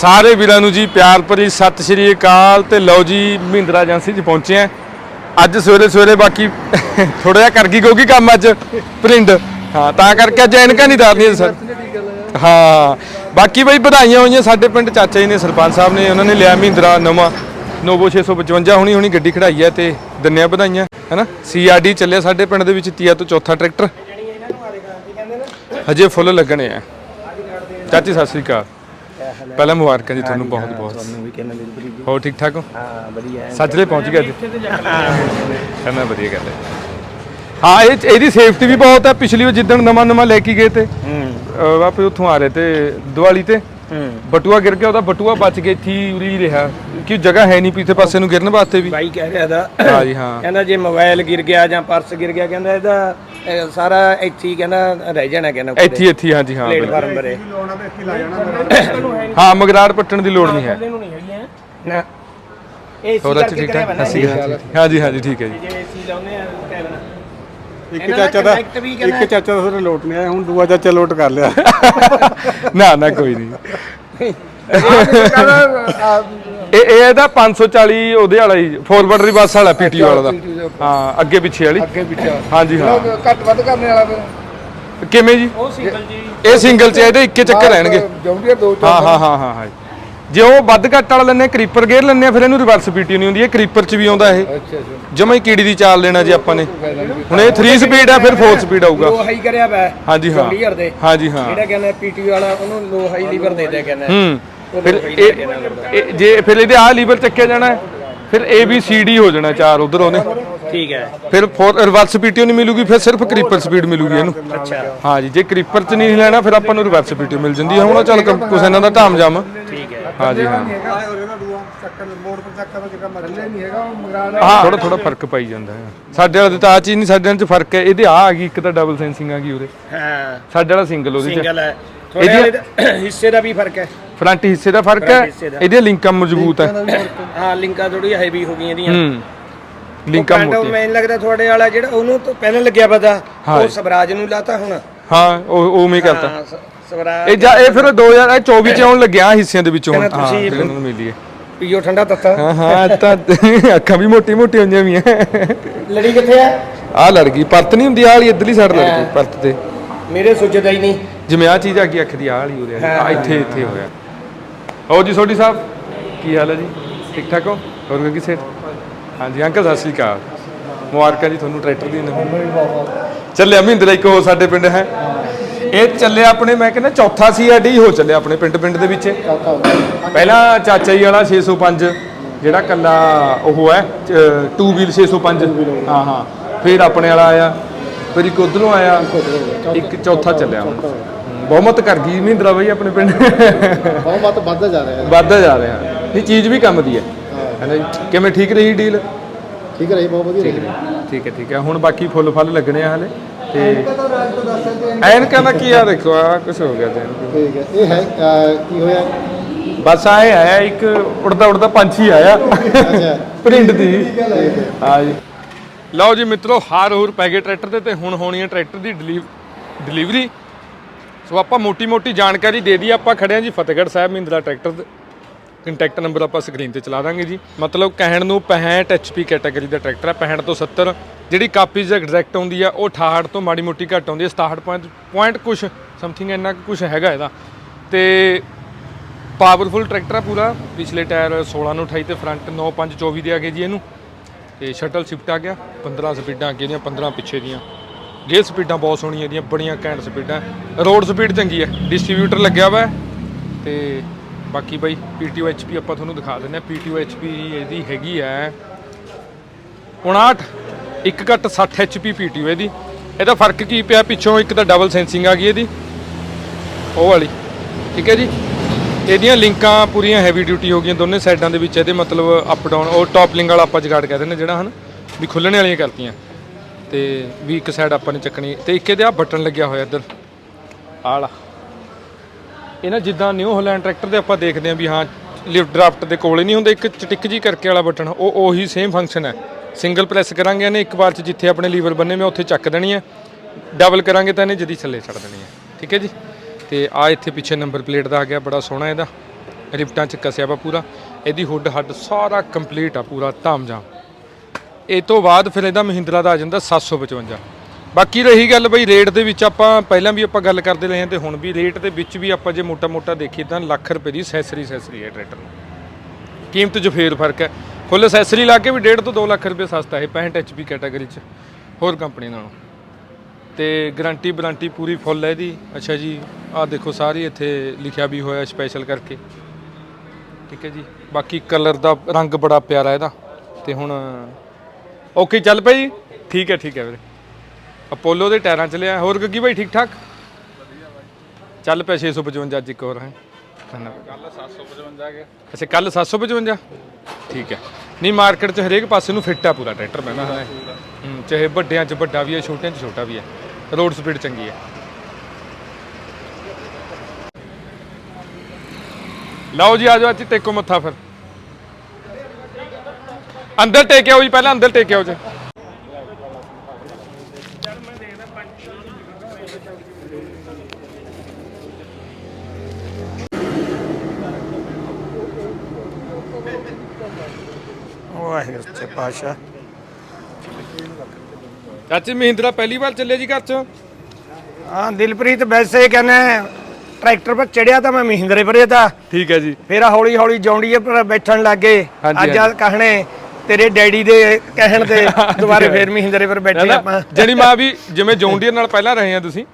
ਸਾਰੇ ਵੀਰਾਂ ਨੂੰ ਜੀ ਪਿਆਰ ਭਰੀ ਸਤਿ ਸ਼੍ਰੀ ਅਕਾਲ ਤੇ ਲਓ ਜੀ, ਮਹਿੰਦਰਾ ਏਜੰਸੀ 'ਚ ਪਹੁੰਚੇ ਆ। ਅੱਜ ਸਵੇਰੇ ਸਵੇਰੇ ਬਾਕੀ ਥੋੜਾ ਜਿਹਾ ਕਰ ਗਈ ਕਿਉਂਕਿ ਕੰਮ ਅੱਜ ਪ੍ਰਿੰਟ। ਹਾਂ, ਤਾਂ ਕਰਕੇ ਅੱਜ ਐਨਕਾਂ ਨਹੀਂ ਤਾਰਨੀਆਂ ਸਰ। ਹਾਂ, ਬਾਕੀ ਬਈ ਵਧਾਈਆਂ ਹੋਈਆਂ ਸਾਡੇ ਪਿੰਡ ਚਾਚਾ ਜੀ ਨੇ, ਸਰਪੰਚ ਸਾਹਿਬ ਨੇ, ਉਹਨਾਂ ਨੇ ਲਿਆ ਮਹਿੰਦਰਾ ਨਵਾਂ। ਨੋਵੋ 655 ਹੁਣੀ ਹੁਣੀ ਗੱਡੀ ਖੜਾਈ ਹੈ ਤੇ ਦੰਨਿਆ ਵਧਾਈਆਂ, ਹੈਨਾ? ਸੀਆਰਡੀ ਚੱਲਿਆ ਸਾਡੇ ਪਿੰਡ ਦੇ ਵਿੱਚ, ਤੀਆ ਤੋਂ ਚੌਥਾ ਟਰੈਕਟਰ। ਹਜੇ ਫੁੱਲ ਲੱਗਣੇ ਆ। ਚਾਚੀ, ਸਤਿ ਸ੍ਰੀ ਅਕਾਲ। ਪਹਿਲਾਂ ਮੁਬਾਰਕਾਂ ਜੀ ਤੁਹਾਨੂੰ ਬਹੁਤ ਬਹੁਤ। ਤੁਹਾਨੂੰ ਵੀ ਕਿੰਨਾ ਦਿਨ ਬੜੀ ਹੋਰ ਠੀਕ ਠਾਕ ਹੋ? ਹਾਂ ਵਧੀਆ ਹੈ। ਸੱਜਰੇ ਪਹੁੰਚ ਗਏ ਅੱਜ? ਕਹਿੰਦਾ ਵਧੀਆ ਗੱਲ ਹੈ। ਹਾਂ ਇਹ ਇਹਦੀ ਸੇਫਟੀ ਵੀ ਬਹੁਤ ਹੈ। ਪਿਛਲੀ ਵਾਰ ਜਿੱਦਣ ਨਵਾਂ ਨਵਾਂ ਲੈ ਕੇ ਗਏ ਤੇ ਹੂੰ। ਅਹ ਆਪੇ ਉੱਥੋਂ ਆ ਰਹੇ ਤੇ ਦੀਵਾਲੀ ਤੇ। ਬਟੂਆ ਗਿਰ ਗਿਆ ਉਹਦਾ ਬਟੂਆ ਬਚ ਗਿਆ ਇੱਥੇ ਹੀ ਉਰੀ ਰਿਹਾ। ਕਿ ਜਗ੍ਹਾ ਹੈ ਨਹੀਂ ਪਿੱਛੇ ਪਾਸੇ ਨੂੰ ਗਿਰਨ ਵਾਸਤੇ ਵੀ। ਬਾਈ ਕਹਿ ਰਿਹਾ ਦਾ। ਹਾਂ ਜੀ ਹਾਂ। ਕਹਿੰਦਾ ਜੇ ਮੋਬਾਈਲ ਗਿਰ ਗਿਆ ਜਾਂ ਪਰਸ ਗਿਰ ਗਿਆ ਕਹਿੰਦਾ ਇਹਦਾ ਇਹ ਸਾਰਾ ਇੱਥੇ ਹੀ ਕਹਿੰਦਾ ਰਹਿ ਜਾਣਾ ਕਹਿੰਦਾ ਇੱਥੇ ਹੀ- ਇੱਥੇ ਹੀ, ਹਾਂ ਜੀ ਹਾਂ ਬਿਲਕੁਲ। ਪਲੇਟਫਾਰਮ ਬਰੇ ਹਾਂ ਮਗਰਾੜ ਪੱਟਣ ਦੀ ਲੋੜ ਨਹੀਂ ਹੈ। ਨੂੰ ਨਹੀਂ ਇਹ ਹੋਰ ਅੱਛਾ ਠੀਕ ਠਾਕ? ਅਸੀਂ ਹਾਂ ਜੀ ਹਾਂ ਜੀ ਠੀਕ ਹੈ ਜੀ। ਜੇ ਏਸੀ ਲਾਉਨੇ ਆ ਇੱਕ ਇਹਨਾਂ ਦਾ ਚਾਚਾ ਦਾ connect ਵੀ ਇੱਕ ਚਾਚਾ ਦਾ ਫਿਰ ਲੋਟ ਨਹੀਂ ਆਇਆ ਹੁਣ ਦੂਆ ਚਾਚਾ ਲੋਟ ਕਰ ਲਿਆ। ਨਾ ਨਾ ਕੋਈ ਨਹੀਂ। ਇਹ ਇਹ ਇਹਦਾ 540 ਉਹਦੇ ਵਾਲਾ ਹੀ ਫੋਰਵਰਡ ਰਿਵਰਸ ਵਾਲਾ ਪੀਟੀ ਵਾਲਾ ਦਾ। ਹਾਂ ਅੱਗੇ ਪਿੱਛੇ ਵਾਲੀ। ਅੱਗੇ ਪਿੱਛੇ ਹਾਂ ਜੀ ਹਾਂ। ਘੱਟ ਵੱਧ ਕਰਨੇ ਵਾਲਾ ਫਿਰ। ਕਿਵੇਂ ਜੀ? ਉਹ ਸਿੰਗਲ ਜੀ ਇਹ ਸਿੰਗਲ ਚ ਇਹਦੇ ਇੱਕੇ ਚੱਕਰ ਰਹਿਣਗੇ। ਦੋ ਹਾਂ ਹਾਂ ਹਾਂ ਹਾਂ ਹਾਂ। ਜੇ ਉਹ ਵੱਧ ਘੱਟ ਵਾਲਾ ਲੈਣੇ ਕਰੀਪਰ ਗੇਅਰ ਲੈਣੇ ਫਿਰ ਇਹਨੂੰ ਰਿਵਰਸ ਪੀਟੀ ਨਹੀਂ ਹੁੰਦੀ ਇਹ ਕਰੀਪਰ ਚ ਵੀ ਆਉਂਦਾ ਇਹ। ਅੱਛਾ ਅੱਛਾ। ਜਮਾ ਹੀ ਕੀੜੀ ਦੀ ਚਾਲ ਲੈਣਾ ਜੀ ਆਪਾਂ ਨੇ। ਹੁਣ ਇਹ 3 ਸਪੀਡ ਆ ਫਿਰ 4 ਸਪੀਡ ਆਊਗਾ। ਲੋ ਹਾਈ ਕਰਿਆ ਵਾ ਹਾਂਜੀ ਹਾਂ। ਜੌਂਡੀਅਰ ਦੇ। ਹਾਂਜੀ ਹਾਂ। ਜਿਹੜਾ ਕਹਿੰਦਾ ਪੀਟੀ ਵਾਲਾ ਉਹਨੂੰ ਲੋ ਹਾਈ ਲੀਵਰ ਦੇ ਦੇ ਕਹਿੰਦਾ। ਹੂੰ। ਉਹ ਫਿਰ ਇਹ। ਇਹ- ਜੇ ਫਿਰ ਇਹਦੇ ਆਹ ਲੀਵਰ ਚੱਕਿਆ ਜਾਣਾ ਹੈ, ਫਿਰ ਏ ਬੀ ਸੀ ਡੀ ਹੋ ਜਾਣਾ ਚਾਰ ਉਧਰ ਉਹਨੇ ਠੀਕ ਹੈ। ਫਿਰ ਰਿਵਰਸ ਪੀਟੀ ਨਹੀਂ ਮਿਲੂਗੀ ਫਿਰ ਸਿਰਫ ਕਰੀਪਰ ਸਪੀਡ ਮਿਲੂਗੀ ਇਹਨੂੰ। ਅੱਛਾ। ਹਾਂ ਜੀ ਜੇ ਕਰੀਪਰ ਚ ਨਹੀਂ ਲੈਣਾ ਫਿਰ ਆਪਾਂ ਨੂੰ ਰਿਵਰਸ ਪੀਟੀ ਮਿਲ ਜਾਂਦੀ ਹੈ। ਹੁਣ ਚੱਲ ਕੁਛ ਇਹਨਾਂ ਦਾ ਧਾਮ ਜਾਮ ਹੈ ਜੀ ਹਾਂ। ਹੈਗਾ। ਔਰ ਇਹਦਾ ਦੂਆ ਚੱਕਰ ਮੋੜ ਪਰ ਚੱਕਰ ਦਾ ਜਿਹੜਾ ਮਰਲੇ ਨਹੀਂ ਹੈਗਾ ਉਹ ਮਗਰਾੜ ਹਾਂ ਥੋੜਾ ਥੋੜਾ ਫ਼ਰਕ ਪਾਈ ਜਾਂਦਾ ਹੈ। ਸਾਡੇ ਵਾਲੇ ਤੇ ਆ ਚੀਜ਼ ਨਹੀਂ ਸਾਡੇ ਵਾਲੇ ਚ ਫ਼ਰਕ ਹੈ। ਇਹਦੇ ਆ ਆ ਗਈ ਇੱਕ ਤਾਂ ਡਬਲ ਸੈਂਸਿੰਗ ਆ ਗਈ ਉਰੇ। ਹਾਂ। ਸਾਡੇ ਵਾਲਾ ਸਿੰਗਲ ਉਹਦੇ ਚ। ਸਿੰਗਲ ਹੈ। ਥੋੜੇ ਵਾਲੇ ਹਿੱਸੇ ਦਾ ਵੀ ਫ਼ਰਕ ਹੈ। ਫਰੰਟ ਹਿੱਸੇ ਦਾ ਫ਼ਰਕ Front ਹੈ ਹਿੱਸੇ ਦਾ। ਇਹਦੀਆਂ ਲਿੰਕਾਂ ਮਜ਼ਬੂਤ ਹੈ। ਹਾਂ। ਲਿੰਕਾਂ ਥੋੜੀ ਹੈਵੀ ਹੋ ਗਈਆਂ ਇਹਦੀਆਂ। ਹੂੰ। ਲਿੰਕਾਂ ਮੋਟੀਆਂ। ਮੈਨੂੰ ਲੱਗਦਾ ਤੁਹਾਡੇ ਵਾਲਾ ਜਿਹੜਾ ਉਹਨੂੰ ਤਾਂ ਪਹਿਲਾਂ ਲੱਗਿਆ ਪਤਾ। ਉਹ ਸਵਰਾਜ ਨੂੰ ਲਾਤਾ ਹੁਣ। ਹਾਂ ਉਹ ਉਵੇਂ ਹੀ ਕਰਤਾ। ਹਾਂ ਸ- ਸਵਰਾਜ ਇਹ ਜਾ ਇਹ ਫਿਰ 2024 ਚ ਆਉਣ ਲੱਗਿਆ ਹਿੱਸਿਆਂ ਦੇ ਵਿੱਚੋਂ ਕਹਿੰਦਾ ਤੁਸੀਂ- ਇਹਨਾਂ ਨੂੰ ਮਿਲੀ ਹੈ। ਪੀਓ ਠੰਡਾ ਤੱਤਾ। ਹਾਂ ਹਾਂ ਤਾਂ ਅੱਖਾਂ ਵੀ ਮੋਟੀ ਮੋਟੀ ਹੋਈਆਂ ਵੀਆਂ। ਲੜੀ ਕਿੱਥੇ ਆ? ਆ ਲੜ ਗਈ। ਪਰਤ ਨਹੀਂ ਹੁੰਦੀ ਆਹ ਵਾਲੀ ਇਧਰਲੀ ਸਾਈਡ ਲੜ ਗਈ ਪਰਤ ਤੇ। ਮੇਰੇ ਸੁੱਜਦਾ ਹੀ ਨਹੀਂ। ਜਿਵੇਂ ਆ ਚੀਜ਼ ਆ ਗਈ ਅੱਖ ਦੀ ਆਹ ਵਾਲੀ ਉਰੇ ਆ। ਇੱਥੇ ਇੱਥੇ ਹੋਇਆ। ਹੋ ਜੀ ਸੋਢੀ ਸਾਹਿਬ ਕੀ ਹਾਲ ਹੈ ਜੀ? ਠੀਕ ਠਾਕ ਹੋ? ਹੋਰ ਕੋਈ ਕਿਸੇ? ਹਾਂਜੀ ਅੰਕਲ ਸਤਿ ਸ੍ਰੀ ਅਕਾਲ। ਮੁਬਾਰਕਾਂ ਜੀ ਤੁਹਾਨੂੰ ਟਰੈਕਟਰ ਦੀ ਚੱਲਿਆ ਮਹਿੰਦਰਾ ਇੱਕ ਹੋਰ ਸਾਡੇ ਪਿੰਡ ਹੈ। ਇਹ ਚੱਲਿਆ ਆਪਣੇ ਮੈਂ ਕਹਿੰਦਾ ਚੌਥਾ ਸੀਆਰਡੀ ਹੋ ਚੱਲਿਆ ਆਪਣੇ ਪਿੰਡ ਪਿੰਡ ਦੇ ਵਿੱਚ। ਪਹਿਲਾਂ ਚਾਚਾ ਜੀ ਵਾਲਾ 605 ਜਿਹੜਾ ਕੱਲਾ ਉਹ ਹੈ 2 ਵੀਲ 605 ਹਾਂ ਹਾਂ। ਫਿਰ ਆਪਣੇ ਵਾਲਾ ਆਇਆ ਫਿਰ ਇੱਕ ਉਧਰੋਂ ਆਇਆ ਇੱਕ ਚੌਥਾ। ਚੱਲਿਆ ਹੁਣ। ਹਮ, ਬਹੁਮਤ ਕਰ ਗਈ ਮਹਿੰਦਰਾ ਬਈ ਆਪਣੇ ਪਿੰਡ। ਬਹੁਤ ਵੱਧਦਾ ਜਾ ਰਿਹਾ। ਹੈ ਵੱਧਦਾ ਜਾ ਰਿਹਾ। ਨਹੀਂ ਚੀਜ਼ ਵੀ ਕੰਮ ਦੀ ਹੈ। ਹੈ। ਨਾ ਜੀ? ਕਿਵੇਂ ਠੀਕ ਰਹੀ ਡੀਲ ਠੀਕ ਰਹੀ ਬਹੁਤ ਵਧੀਆ ਰਹੀ। ਠੀਕ ਹੈ ਠੀਕ ਹੈ। ਹੁਣ ਬਾਕੀ ਫੁੱਲ ਫਲ ਲੱਗਣੇ ਆ ਹਲੇ। ਤੇ ਤਾਂ ਰਾਜ ਤੋਂ ਦੱਸ ਸਕਦੇ ਐਨਕਾਂ। ਦਾ ਕੀ ਆ ਦੇਖੋ ਆ ਕੁਝ ਹੋ ਗਿਆ ਤੇ। ਠੀਕ ਹੈ ਇਹ ਹੈ ਅਹ, ਕੀ ਹੋਇਆ? ਬਸ ਆਏ ਆਇਆ ਇੱਕ ਉੜਦਾ ਉੜਦਾ ਪੰਛੀ ਆਇਆ। ਅੱਛਾ। ਪ੍ਰਿੰਟ ਦੀ। ਹਾਂ ਜੀ। ਲਓ ਜੀ ਮਿੱਤਰੋ ਹਾਰ ਹੂਰ ਪੈ ਗਏ ਟਰੈਕਟਰ ਤੇ ਤੇ ਹੁਣ ਹੋਣੀ ਹੈ ਟਰੈਕਟਰ ਦੀ ਡਿਲੀਵਰੀ। ਸੋ ਆਪਾਂ ਮੋਟੀ ਮੋਟੀ ਜਾਣਕਾਰੀ ਦੇ ਦਈਏ ਆਪਾਂ ਖੜੇ ਹਾਂ ਜੀ ਫਤਿਹਗੜ੍ਹ ਸਾਹਿਬ ਮਹਿੰਦਰਾ ਟਰੈਕਟਰ ਦੇ ਕੰਟੈਕਟ ਨੰਬਰ ਆਪਾਂ ਸਕਰੀਨ ਤੇ ਚਲਾ ਦਾਂਗੇ ਜੀ। ਮਤਲਬ ਕਹਿਣ ਨੂੰ 65 HP ਕੈਟਾਗਰੀ ਦਾ ਟਰੈਕਟਰ ਹੈ 65 ਤੋਂ 70 ਜਿਹੜੀ ਕਾਪੀ ਐਗਜ਼ੈਕਟ ਆਉਂਦੀ ਆ, ਉਹ 68 ਤੋਂ ਮਾੜੀ ਮੋਟੀ ਘੱਟ ਆਉਂਦੀ ਹੈ 67 ਪੁਆਇੰਟ ਪੁਆਇੰਟ ਕੁਛ ਸਮਥਿੰਗ ਇੰਨਾ ਕੁ ਕੁਛ ਹੈਗਾ ਇਹਦਾ। ਤੇ ਪਾਵਰਫੁਲ ਟਰੈਕਟਰ ਆ ਪੂਰਾ, ਪਿਛਲੇ ਟਾਇਰ 16 ਨੂੰ 28 ਤੇ ਫਰੰਟ 9 5 24 ਦੇ ਆ ਗਏ ਜੀ ਇਹਨੂੰ। ਤੇ ਸ਼ਟਲ ਸ਼ਿਫਟ ਆ ਗਿਆ 15 ਸਪੀਡਾਂ ਅੱਗੇ ਦੀਆਂ 15 ਪਿੱਛੇ ਦੀਆਂ। ਗੇਅਰ ਸਪੀਡਾਂ ਬਹੁਤ ਸੋਹਣੀਆਂ ਦੀਆਂ ਬੜੀਆਂ ਘੈਂਟ ਸਪੀਡਾਂ ਰੋਡ ਸਪੀਡ ਚੰਗੀ ਹੈ ਡਿਸਟ੍ਰੀਬਿਊਟਰ ਲੱਗਿਆ ਵਾ। ਹੈ ਤੇ ਬਾਕੀ ਬਾਈ ਪੀਟੀਓ ਐਚਪੀ ਆਪਾਂ ਤੁਹਾਨੂੰ ਦਿਖਾ ਦਿੰਦੇ ਆ ਪੀਟੀਓ ਐਚਪੀ ਇਹਦੀ ਹੈਗੀ ਹੈ 59 ਇੱਕ ਘੱਟ 60 ਐਚਪੀ ਪੀਟੀਓ ਇਹਦੀ। ਇਹਦਾ ਫ਼ਰਕ ਕੀ ਪਿਆ? ਪਿੱਛੋਂ ਇੱਕ ਤਾਂ ਡਬਲ ਸੈਂਸਿੰਗ ਆ ਗਈ ਇਹਦੀ। ਉਹ ਵਾਲੀ। ਠੀਕ ਹੈ ਜੀ? ਇਹਦੀਆਂ ਲਿੰਕਾਂ ਪੂਰੀਆਂ ਹੈਵੀ ਡਿਊਟੀ ਹੋ ਗਈਆਂ ਦੋਨੇ ਸਾਈਡਾਂ ਦੇ ਵਿੱਚ। ਇਹਦੇ ਮਤਲਬ ਅਪ ਡਾਊਨ ਉਹ ਟੌਪ ਲਿੰਗ ਵਾਲਾ ਆਪਾਂ ਜਗਾੜ ਕਹਿੰਦੇ ਨੇ ਜਿਹੜਾ ਹਨ, ਵੀ ਖੁੱਲਣੇ ਵਾਲੀਆਂ ਕਰਤੀਆਂ। ਤੇ ਵੀ ਇੱਕ ਸਾਈਡ ਆਪਾਂ ਨੇ ਚੱਕਣੀ। ਤੇ ਇੱਕ ਇਹਦੇ ਆ ਬਟਨ ਲੱਗਿਆ ਹੋਇਆ ਇੱਧਰ। ਆਲਾ ਇਹ ਨਾ ਜਿੱਦਾਂ ਨਿਊ ਹੋਲੈਂਡ ਟਰੈਕਟਰ ਦੇ ਆਪਾਂ ਦੇਖਦੇ ਆਂ ਵੀ ਹਾਂ, ਲਿਫਟ ਡਰਾਫਟ ਦੇ ਕੋਲੇ ਨਹੀਂ ਹੁੰਦਾ, ਇੱਕ ਚਟਿਕ ਜੀ ਕਰਕੇ ਵਾਲਾ ਬਟਨ, ਉਹ ਉਹੀ ਸੇਮ ਫੰਕਸ਼ਨ ਹੈ। ਸਿੰਗਲ ਪ੍ਰੈਸ ਕਰਾਂਗੇ ਇਹਨੇ, ਇੱਕ ਵਾਰ ਚ ਜਿੱਥੇ ਆਪਣੇ ਲੀਵਰ ਬੰਨੇ ਮੈਂ ਉੱਥੇ ਚੱਕ ਦੇਣੀ ਹੈ। ਡਬਲ ਕਰਾਂਗੇ ਤਾਂ ਇਹਨੇ ਜਦੀ ਥੱਲੇ ਛੱਡ ਦੇਣੀ ਹੈ। ਠੀਕ ਹੈ ਜੀ? ਤੇ ਆ ਇੱਥੇ ਪਿੱਛੇ ਨੰਬਰ ਪਲੇਟ ਦਾ ਆ ਗਿਆ, ਬੜਾ ਸੋਹਣਾ ਇਹਦਾ। ਰਿਫਟਾਂ ਚ ਕਸਿਆ ਵਾ ਪੂਰਾ। ਇਹਦੀ ਹੁੱਡ ਹੱਡ ਸਾਰਾ ਕੰਪਲੀਟ ਆ ਪੂਰਾ ਧਾਮਜਾਮ ਇਹ ਤੋਂ ਬਾਅਦ ਫਿਰ ਇਹਦਾ ਮਹਿੰਦਰਾ ਦਾ ਆ ਜਾਂਦਾ 755 ਬਾਕੀ ਰਹੀ ਗੱਲ ਬਈ ਰੇਟ ਦੇ ਵਿੱਚ ਆਪਾਂ ਪਹਿਲਾਂ ਵੀ ਆਪਾਂ ਗੱਲ ਕਰਦੇ ਰਹੇ ਹਾਂ ਤੇ ਹੁਣ ਵੀ ਰੇਟ ਦੇ ਵਿੱਚ ਵੀ ਆਪਾਂ ਜੇ ਮੋਟਾ-ਮੋਟਾ ਦੇਖੀਏ ਤਾਂ ਲੱਖ ਰੁਪਏ ਦੀ ਸੈਸਰੀ ਸੈਸਰੀ ਹੈ ਟਰੈਕਟਰ ਨੂੰ ਕੀਮਤ 'ਚ ਫੇਰ ਫ਼ਰਕ ਹੈ। ਫੁੱਲ ਅਸੈਸਰੀ ਲਾ ਕੇ ਵੀ 1.5 ਤੋਂ 2 ਲੱਖ ਰੁਪਏ ਸਸਤਾ ਹੈ 65 HP ਕੈਟਾਗਰੀ 'ਚ, ਹੋਰ ਕੰਪਨੀ ਨਾਲੋਂ। ਤੇ ਗਾਰੰਟੀ ਵਾਰੰਟੀ ਪੂਰੀ ਫੁੱਲ ਹੈ ਇਹਦੀ। ਅੱਛਾ ਜੀ, ਆਹ ਦੇਖੋ ਸਾਰੀ ਇੱਥੇ ਲਿਖਿਆ ਵੀ ਹੋਇਆ ਸਪੈਸ਼ਲ ਕਰਕੇ। ਠੀਕ ਹੈ ਜੀ। ਬਾਕੀ ਕਲਰ ਦਾ ਰੰਗ ਬੜਾ ਪਿਆਰਾ ਇਹਦਾ। ਤੇ ਹੁਣ ਓਕੇ ਚੱਲ ਪਈ ਠੀਕ ਹੈ ਠੀਕ ਹੈ ਵੀਰੇ। ਅਪੋਲੋ ਦੇ ਟਾਇਰਾਂ ਚ ਲਿਆ। ਹੋਰ ਗੱਗੀ ਭਾਈ ਠੀਕ ਠਾਕ ਚੱਲ ਪਿਆ 655 ਅੱਜ ਇੱਕ ਹੋਰ ਹੈ। ਕੱਲ 755 ਗਿਆ ਅੱਛਾ ਕੱਲ 755 ਠੀਕ ਹੈ। ਨਹੀਂ ਮਾਰਕੀਟ 'ਚ ਹਰੇਕ ਪਾਸੇ ਨੂੰ ਫਿੱਟ ਆ ਪੂਰਾ ਟਰੈਕਟਰ ਪੈਣਾ ਹੈ ਹੂੰ ਚਾਹੇ ਵੱਡਿਆਂ 'ਚ ਵੱਡਾ ਵੀ ਹੈ ਛੋਟਿਆਂ 'ਚ ਛੋਟਾ ਵੀ ਹੈ। ਰੋਡ ਸਪੀਡ ਚੰਗੀ ਹੈ। ਲਓ ਜੀ ਆ ਜਾਓ ਅੱਜ ਟੇਕੋ ਮੱਥਾ ਫਿਰ। ਅੰਦਰ ਟੇਕਿਓ ਜੀ ਪਹਿਲਾਂ ਅੰਦਰ ਟੇਕਿਓ ਜੀ। ਪਾਤਸ਼ਾਹ ਚਾਚੀ ਮਹਿੰਦਰਾ ਪਹਿਲੀ ਵਾਰ ਚੱਲੇ ਜੀ ਘਰ 'ਚ? ਹਾਂ ਦਿਲਪ੍ਰੀਤ ਵੈਸੇ ਕਹਿੰਦਾ ਟਰੈਕਟਰ 'ਤੇ ਚੜਿਆ ਤਾਂ ਮੈਂ ਮਹਿੰਦਰੇ ਪਰੇ ਤਾਂ। ਠੀਕ ਹੈ ਜੀ। ਫੇਰ ਹੌਲੀ ਹੌਲੀ ਜੌਂਡੀਏ ਪਰ ਬੈਠਣ ਲੱਗੇ ਅੱਜ ਆ ਕਹਣੇ ਤੇਰੇ ਡੈਡੀ ਦੇ ਕਹਿਣ ਤੇ ਦੁਬਾਰੇ ਫੇਰ ਮਹਿੰਦਰੇ ਪਰ ਬੈਠੇ ਆਪਾਂ। ਜਣੀ ਮਾਂ ਵੀ ਜਿਵੇਂ ਜੌਂਡੀਅਰ ਨਾਲ ਪਹਿਲਾਂ ਰਹੇ ਆ ਤੁਸੀਂ।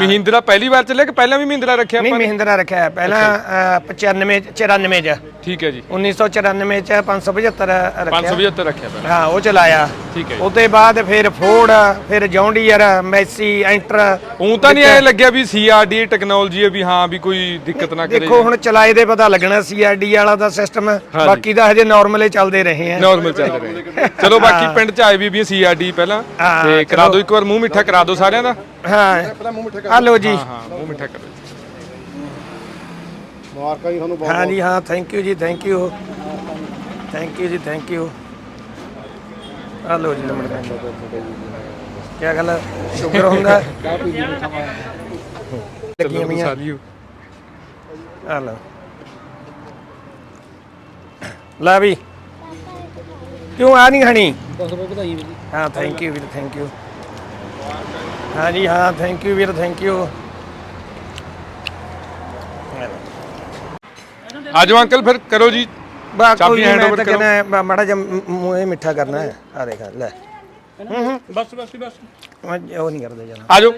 ਮਹਿੰਦਰਾ ਪਹਿਲੀ ਵਾਰ ਚੱਲੇ ਕਿ ਪਹਿਲਾਂ ਵੀ ਮਹਿੰਦਰਾ ਰੱਖਿਆ ਨਹੀਂ ਆਪਾਂ ਨੇ? ਮਹਿੰਦਰਾ ਰੱਖਿਆ। ਪਹਿਲਾਂ ਅਹ, 95 94 ਚ। ਠੀਕ ਹੈ ਜੀ। 1994 ਚ 575 ਰੱਖਿਆ। 575 ਰੱਖਿਆ ਪਹਿਲਾਂ। ਹਾਂ ਉਹ ਚਲਾਇਆ। ਠੀਕ ਹੈ ਜੀ। ਉਹਦੇ ਬਾਅਦ ਫਿਰ ਫੋਰਡ ਫਿਰ ਜੌਂਡੀਅਰ ਮੈਸੀ ਐਂਟਰ ਉਹ ਤਾਂ ਨਹੀਂ ਐ ਲੱਗਿਆ ਵੀ ਸੀਆਰਡੀ ਟੈਕਨੋਲੋਜੀ ਹੈ ਵੀ ਹਾਂ ਵੀ ਕੋਈ ਦਿੱਕਤ ਨਾ ਕਰੇ। ਦੇਖੋ ਹੁਣ ਚਲਾਏ ਦੇ ਪਤਾ ਲੱਗਣਾ ਸੀਆਰਡੀ ਵਾਲਾ ਦਾ ਸਿਸਟਮ ਬਾਕੀ ਦਾ ਹਜੇ ਨਾਰਮਲੇ ਚੱਲਦੇ ਰਹੇ ਆ। ਨਾਰਮਲ ਚੱਲ ਰਿਹਾ ਚਲੋ ਬਾਕੀ ਪਿੰਡ ਚ ਆਏ ਵੀ ਵੀ ਸੀਆਰਡੀ ਪਹਿਲਾਂ। ਹਾਂ, ਤੇ ਕਰਾ ਦਿਓ ਇੱਕ ਵਾਰ ਮੂੰਹ ਮਿੱਠਾ ਕਰਾ ਦਿਓ ਸਾਰਿਆਂ ਦਾ। ਹਾਂ। ਹਲੋ ਜੀ। ਹਾਂ ਮੂੰਹ ਮਿੱਠਾ ਕਰੋ ਮੁਬਾਰਕਾਂ ਜੀ ਤੁਹਾਨੂੰ ਬਹੁਤ ਹਾਂ ਜੀ ਹਾਂ ਥੈਂਕ ਯੂ ਜੀ ਥੈਂਕ ਯੂ ਥੈਂਕ ਯੂ ਜੀ ਥੈਂਕ ਯੂ ਹਲੋ ਜੀ ਨੰਬਰ ਕੀ ਗੱਲ ਹੈ? ਸ਼ੂਗਰ ਹੁੰਦਾ ਲੱਗੀਆਂ ਮੀਆਂ ਸਾਰੀ ਹਲੋ ਲੈ ਵੀ। ਕਿਉਂ ਆ ਨਹੀਂ ਖਾਣੀ ਹਾਂ ਥੈਂਕ ਯੂ ਵੀਰ ਥੈਂਕ ਯੂ ਹਾਂ ਜੀ ਹਾਂ ਥੈਂਕ ਯੂ ਵੀਰ ਥੈਂਕ ਯੂ ਆਜੋ ਅੰਕਲ ਫਿਰ ਕਰੋ ਜੀ। ਬਾ ਚਾਬੀ ਕੋਈ hand ਮੈਂ over ਤਾਂ ਕਰੋ। ਕਹਿੰਦਾ ਮਾੜਾ ਜਿਹਾ ਮ- ਮੂੰਹ ਇਹ ਮਿੱਠਾ ਕਰਨਾ ਹੈ। ਆ ਦੇਖ ਲੈ। ਬਸ ਬਸ ਬਸ। ਮੈਂ ਉਹ ਨਹੀਂ ਕਰਦੇ ਜਾਣਾ। ਆਜੋ।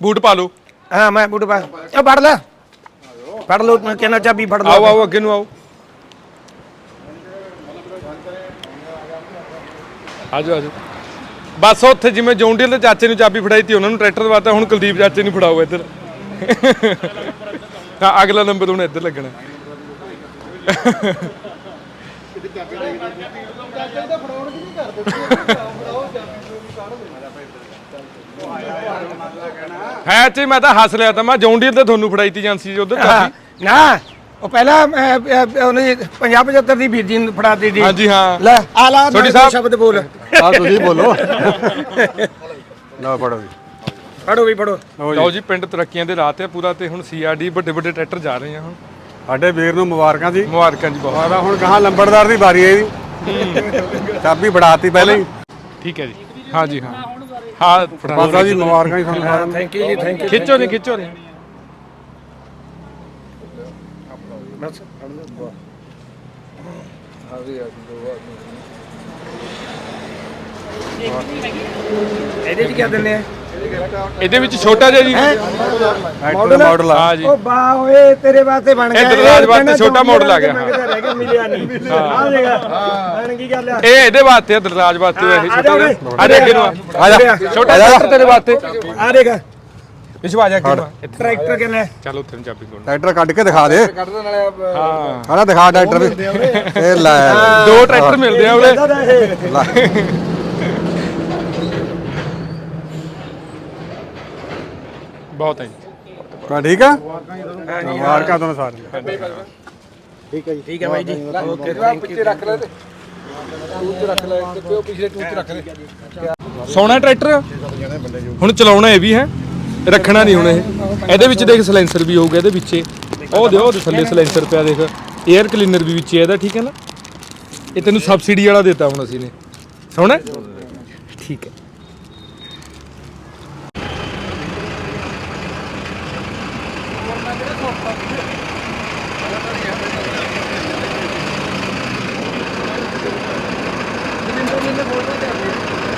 ਬੂਟ ਪਾ ਲਓ। ਹਾਂ ਮੈਂ ਬੁੱਢ ਪਾ ਉਹ ਫੜ ਲੈ। ਫੜ ਲਓ ਮੈਂ ਕਹਿੰਦਾ ਚਾਬੀ ਫੜ ਲਓ। ਆਓ ਆਓ ਅੱਗੇ ਨੂੰ ਆਓ। ਆਜੋ ਆਜੋ। ਬਸ ਉੱਥੇ ਜਿਵੇਂ ਦੇ ਚਾਚੇ ਨੂੰ ਚਾਬੀ ਫੜਾਈ ਤੀ ਉਹਨਾਂ ਨੂੰ ਟਰੈਕਟਰ ਦਵਾਤਾ ਹੁਣ ਕੁਲਦੀਪ ਚਾਚੇ ਨੂੰ ਫੜਾਓ ਇੱਧਰ। ਹਾਂ ਅਗਲਾ ਨੰਬਰ ਹੁਣ ਇੱਧਰ ਲੱਗਣਾ। ਹੈ ਚੇ ਮੈਂ ਤਾਂ ਹੱਸ ਲਿਆ ਤਾਂ ਮੈਂ ਜੌਂਡੀਅਰ ਤੇ ਤੁਹਾਨੂੰ ਫੜਾਈ ਤੀ ਜਾਂਸੀ ਉਧਰ ਚਾਬੀ ਨਾ ਉਹ ਪਹਿਲਾਂ ਉਹਨੇ 50 75 ਦੀ ਬੀਜੀ ਨੂੰ ਫੜਾਤੀ ਦੀ ਹਾਂਜੀ ਹਾਂ। ਲੈ ਆ ਲਾ ਛੋਟੀ ਦੋ ਸਾਹਿਬ। ਸ਼ਬਦ ਬੋਲ। ਆ ਤੁਸੀਂ ਬੋਲੋ। ਨਾ ਪੜੋ ਜੀ। ਫੜੋ ਵੀ ਫੜੋ। ਲਓ ਜੀ। ਪਿੰਡ ਤਰੱਕੀਆਂ ਦੇ ਰਾਹ ਤੇ ਆ ਪੂਰਾ ਤੇ ਹੁਣ ਸੀਆਰਡੀ ਵੱਡੇ ਵੱਡੇ ਟਰੈਕਟਰ ਜਾ ਰਹੇ ਆ ਹੁਣ। ਸਾਡੇ ਵੀਰ ਨੂੰ ਮੁਬਾਰਕਾਂ ਜੀ। ਮੁਬਾਰਕਾਂ ਜੀ ਬਹੁਤ। ਹੁਣ ਗਾਹਾਂ ਲੰਬੜਦਾਰ ਦੀ ਵਾਰੀ ਹੈ ਜੀ। ਚਾਬੀ ਫੜਾਤੀ ਪਹਿਲਾਂ ਹੀ। ਠੀਕ ਹੈ ਜੀ। ਹਾਂ ਜੀ ਹਾਂ। ਹਾਂ। ਬਾਬਾ ਜੀ ਮੁਬਾਰਕਾਂ ਜੀ ਤੁਹਾਨੂੰ। ਸਾਰਿਆਂ ਨੂੰ। ਥੈਂਕ ਯੂ ਜੀ ਥੈਂਕ ਯੂ ਖਿੱਚੋ ਨਹੀਂ ਖਿੱਚੋ ਨਹੀਂ ਬਸ ਇਹਦੇ ਚ ਕੀ ਦਿੰਦੇ ਆ? ਇਹਦੇ ਵਿੱਚ ਛੋਟਾ ਜਿਹਾ ਜੀ। ਮਾਡਲ ਆ। ਹਾਂ ਜੀ। ਉਹ ਬਾ ਓਏ ਤੇਰੇ ਵਾਸਤੇ ਬਣ ਗਿਆ ਇਹ ਦਰਵਾਜ਼ੇ ਵਾਸਤੇ ਛੋਟਾ ਮਾਡਲ ਆ ਗਿਆ, ਮੈਂ ਕਿਹਾ ਰਹਿ ਗਿਆ ਮਿਲਿਆ ਨਹੀਂ। ਆ ਜਾਏਗਾ ਹਾਂ ਕੀ ਗੱਲ ਆ। ਇਹ ਇਹਦੇ ਵਾਸਤੇ ਆ ਦਰਰਾਜ ਵਾਸਤੇ ਵੈਸੇ ਆ ਛੋਟਾ ਜਾ ਉਰੇ। ਜਿਹਾ। ਆ ਜਾ ਅੱਗੇ ਨੂੰ ਆ। ਆ ਜਾ। ਛੋਟਾ ਟਰੈਕਟਰ ਤੇਰੇ ਵਾਸਤੇ। ਆ ਦੇਗਾ ਪਿਛਵਾ ਜਾ। ਇੱਥੇ ਟਰੈਕਟਰ ਕਿੰਨੇ ਚੱਲ ਉੱਥੇ ਨੂੰ ਚਾਬੀ ਕੋਲ ਟਰੈਕਟਰ ਕੱਢ ਕੇ ਦਿਖਾ ਦੇ। ਹਾਂ। ਸਾਰਾ ਦਿਖਾ ਟਰੈਕਟਰ ਵੀ। ਇਹ ਲੈ ਦੋ ਟਰੈਕਟਰ ਮਿਲਦੇ ਆ ਉਹਦੇ ਦਾ ਇਹ ਬਹੁਤ ਹੈ ਜੀ। ਤਾਂ ਠੀਕ ਆ? ਮੁਬਾਰਕਾਂ ਤੁਹਾਨੂੰ ਸਾਰਿਆਂ ਨੂੰ। ਠੀਕ ਹੈ ਬਾਈ ਜੀ। ਓਕੇ ਥੈਂਕ ਯੂ ਸੋਨਾ ਟਰੈਕਟਰ? ਹੁਣ ਚਲਾਉਣਾ ਇਹ ਵੀ ਹੈ ਰੱਖਣਾ ਨਹੀਂ ਹੁਣ ਇਹ। ਇਹਦੇ ਵਿੱਚ ਦੇਖ ਸਲੈਂਸਰ ਵੀ ਹੋਊਗਾ ਇਹਦੇ ਵਿੱਚੇ। ਉਹ ਦੇ ਉਹ ਦੇ ਥੱਲੇ ਸਿਲੈਂਸਰ ਪਿਆ ਦੇਖ। 에ਅਰ ਕਲੀਨਰ ਵੀ ਵਿੱਚ ਹੀ ਹੈ ਇਹਦਾ ਠੀਕ ਹੈ ਨਾ? ਇਹ ਤੈਨੂੰ ਸਬਸਿਡੀ ਵਾਲਾ ਦਿੱਤਾ ਹੁਣ ਅਸੀਂ ਨੇ। ਸੋਹਣਾ? ਠੀਕ ਹੈ।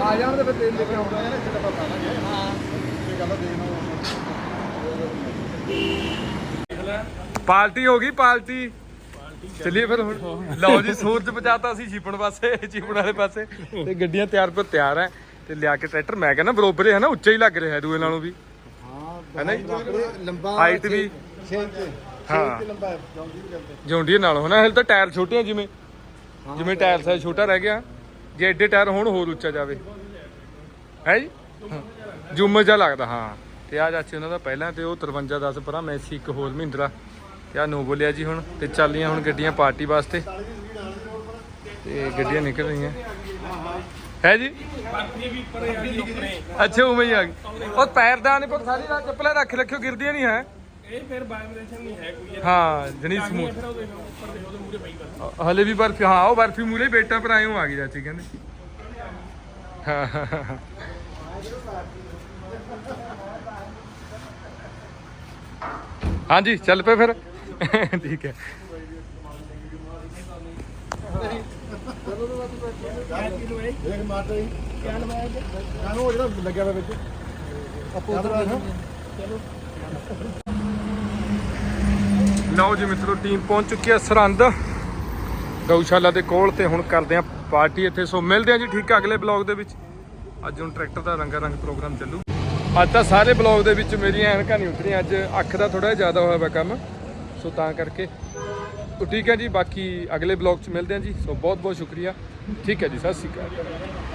ਹੀ ਲੰਘਣਾ ਹੈ। ਹੋ ਗਈ ਪਾਰਟੀ ਚੱਲੀਏ ਫਿਰ ਹੁਣ। ਲਓ ਜੀ ਸੂਰਜ ਬਚਾਤਾ ਸੀ ਛਿਪਣ ਪਾਸੇ ਛਿਪਣ ਵਾਲੇ ਪਾਸੇ। ਤੇ ਗੱਡੀਆਂ ਤਿਆਰ ਪਰ ਤਿਆਰ ਹੈ ਤੇ ਲਿਆ ਕੇ ਟਰੈਕਟਰ। ਮੈਂ ਕਹਿੰਦਾ ਬਰੋਬਰ ਹੀ ਹੈ ਨਾ ਉੱਚਾ ਹੀ ਲੱਗ ਰਿਹਾ ਹੈ ਦੂਏ ਨਾਲੋਂ ਵੀ। ਹੈ ਨਾ ਜੀ? ਲੰਬਾ ਹਾਈਟ ਵੀ। 6 ਇੰਚ ਹਾਂ। ਲੰਬਾ ਜੌਂਡੀਅਰ ਨਾਲੋਂ। ਹਨਾ ਹਲੇ ਤਾਂ ਟਾਇਰ ਛੋਟੇ ਆ ਜਿਵੇਂ ਜਿਵੇਂ ਟਾਇਰ ਸਾਈਜ਼ ਛੋਟਾ ਰਹਿ ਗਿਆ। ਜੇ ਐਡੇ ਟਾਇਰ ਹੋਣ, ਹੋਰ ਉੱਚਾ ਜਾਵੇ। ਹੈ ਜੀ? ਜੁੰਮ ਜਿਹਾ ਲੱਗਦਾ, ਹਾਂ। ਤੇ ਆ ਚਾਚੀ ਉਹਨਾਂ ਦਾ ਪਹਿਲਾਂ ਤੇ ਉਹ 53 10 ਪਰਾਂ ਮੈਸੀ ਇੱਕ ਹੋਰ ਮਹਿੰਦਰਾ। ਤੇ ਆ ਨੋ ਬੋਲਿਆ ਜੀ ਹੁਣ, ਤੇ ਚੱਲੀਆਂ ਹੁਣ ਗੱਡੀਆਂ ਪਾਰਟੀ ਵਾਸਤੇ। ਤੇ ਗੱਡੀਆਂ ਨਿਕਲ ਰਹੀਆਂ। ਹੈ ਜੀ? ਅੱਛਾ, ਉਵੇਂ ਹੀ ਆ ਗਈ। ਉਹ ਪੈਰਦਾਨ ਪਰ ਸਾਰੀ ਰਾਤ ਚੱਪਲਾਂ ਰੱਖ ਰੱਖਿਓ, ਗਿਰਦੀਆਂ ਨਹੀਂ ਹੈ। ਇਹ ਫਿਰ ਵਾਈਬ੍ਰੇਸ਼ਨ ਨਹੀਂ ਹੈ ਕੋਈ। ਹਾਂ ਜਣੀ ਸਮੂਥ ਉਹਦੇ ਉੱਪਰ ਦੇ ਉਹਦੇ ਮੂਰੇ ਪਈ ਕਰ ਹਲੇ ਵੀ ਬਰਫੀ ਹਾਂ ਉਹ ਬਰਫੀ ਮੂਰੇ ਬੇਟਾ ਪਰ ਆਇਓ ਆ ਗਈ ਚਾਚੀ ਕਹਿੰਦੇ। ਹਾਂ, ਹਾਂ, ਹਾਂ, ਹਾਂ। ਹਾਂਜੀ ਚੱਲ ਪਏ ਫਿਰ। ਠੀਕ ਹੈ। ਦੇਖ ਮਾਰਦਾ ਹੀ ਕਾਨੂੰ ਉਹ ਜਿਹੜਾ ਲੱਗਿਆ ਹੋਇਆ ਵਿੱਚ। ਆਪੋ ਉਧਰ ਲਓ ਜੀ ਮਿੱਤਰੋ ਟੀਮ ਪਹੁੰਚ ਚੁੱਕੀ ਹੈ ਸਰਹੰਦ। ਗਊਸ਼ਾਲਾ ਦੇ ਕੋਲ ਤੇ ਹੁਣ ਕਰਦੇ ਆ ਪਾਰਟੀ ਇੱਥੇ। ਸੋ ਮਿਲਦੇ ਆ ਜੀ, ਠੀਕ ਆ ਅਗਲੇ ਬਲੌਗ ਦੇ ਵਿੱਚ। ਅੱਜ ਹੁਣ ਟਰੈਕਟਰ ਦਾ ਰੰਗਾ ਰੰਗ ਪ੍ਰੋਗਰਾਮ ਚੱਲੂ। ਅੱਜ ਤਾਂ ਸਾਰੇ ਬਲੌਗ ਦੇ ਵਿੱਚ ਮੇਰੀਆਂ ਐਨਕਾਂ ਨਹੀਂ ਉਤਰੀਆਂ ਅੱਜ ਅੱਖ ਦਾ ਥੋੜਾ ਜ਼ਿਆਦਾ ਹੋਇਆ ਵਾ ਕੰਮ। ਸੋ ਤਾਂ ਕਰਕੇ। ਠੀਕ ਹੈ ਜੀ, ਬਾਕੀ ਅਗਲੇ ਬਲੌਗ 'ਚ ਮਿਲਦੇ ਆ ਜੀ। ਸੋ ਬਹੁਤ ਬਹੁਤ ਸ਼ੁਕਰੀਆ। ਠੀਕ ਹੈ ਜੀ, ਸਤਿ ਸ਼੍ਰੀ ਅਕਾਲ।